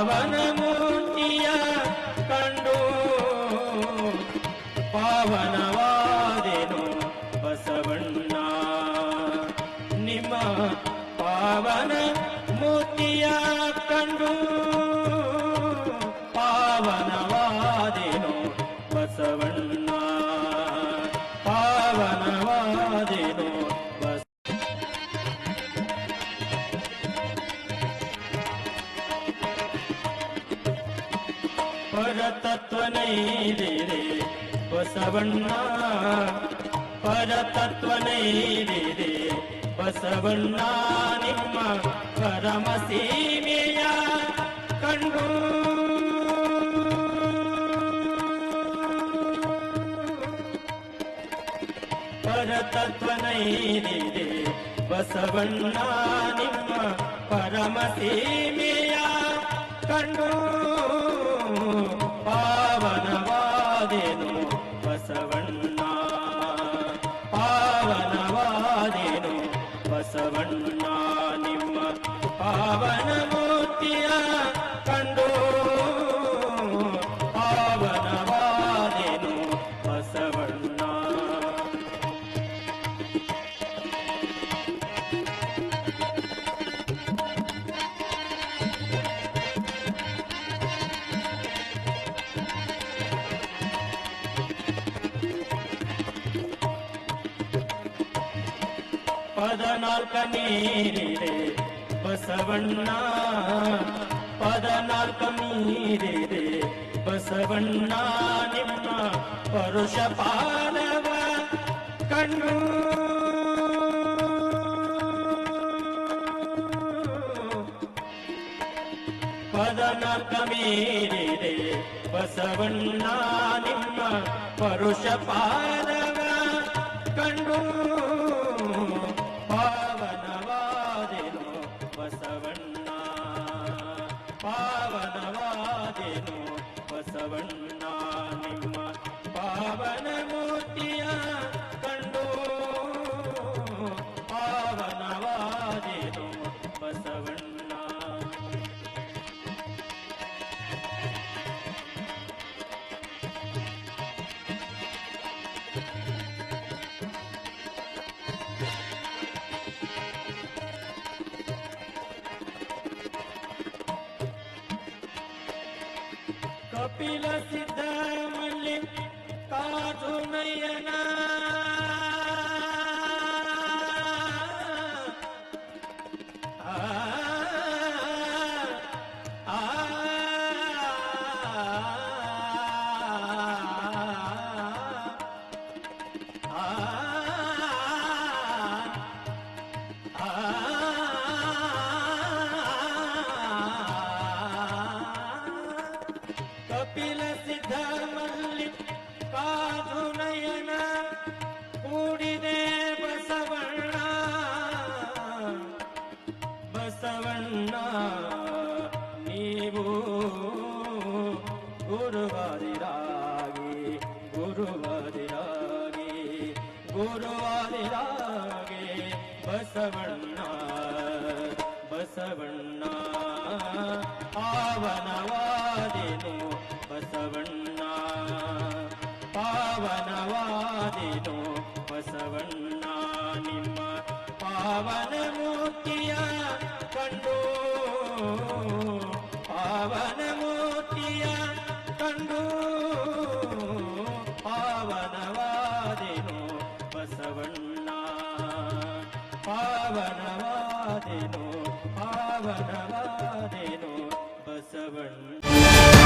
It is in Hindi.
ಪಾವನ पर तत्व नहीं रे रे बसवन्ना सवन्ना पर तत्व नहीं रे रे ओ सवन्ना, निम्म, परमसीमिया, कंडू। पर तत्व नहीं रे रे बसवन्ना निम्म, परमसीमिया ಕಂಡು ಪಾವನವಾದೆನು ಬಸವಣ್ಣ ಪಾವನವಾದೆನು ಬಸವಣ್ಣ ನಿಮ್ಮ ಪಾವನ ಪದನಾಲ್ಕನೇರಿದೆ ಬಸವಣ್ಣ. ಪದನಾಲ್ಕನೇರಿದೆ ಬಸವಣ್ಣ. ನಿಮ್ಮ ಪರುಷ ಕಣ್ಣು. ಕಣ್ಣು ಪದನಾಲ್ಕಮೇರಿದೆ ಬಸವಣ್ಣ. ನಿಮ್ಮ ಪರುಷ ಕಣ್ಣು. சரவண ah गुरुवारि रागे गुरुवारि रागे गुरुवारि रागे बसवण्णा बसवण्णा पावनवादिनो बसवण्णा पावनवादिनो बसवण्णा निनमूर्ति पावनवादेनो बसवण्ण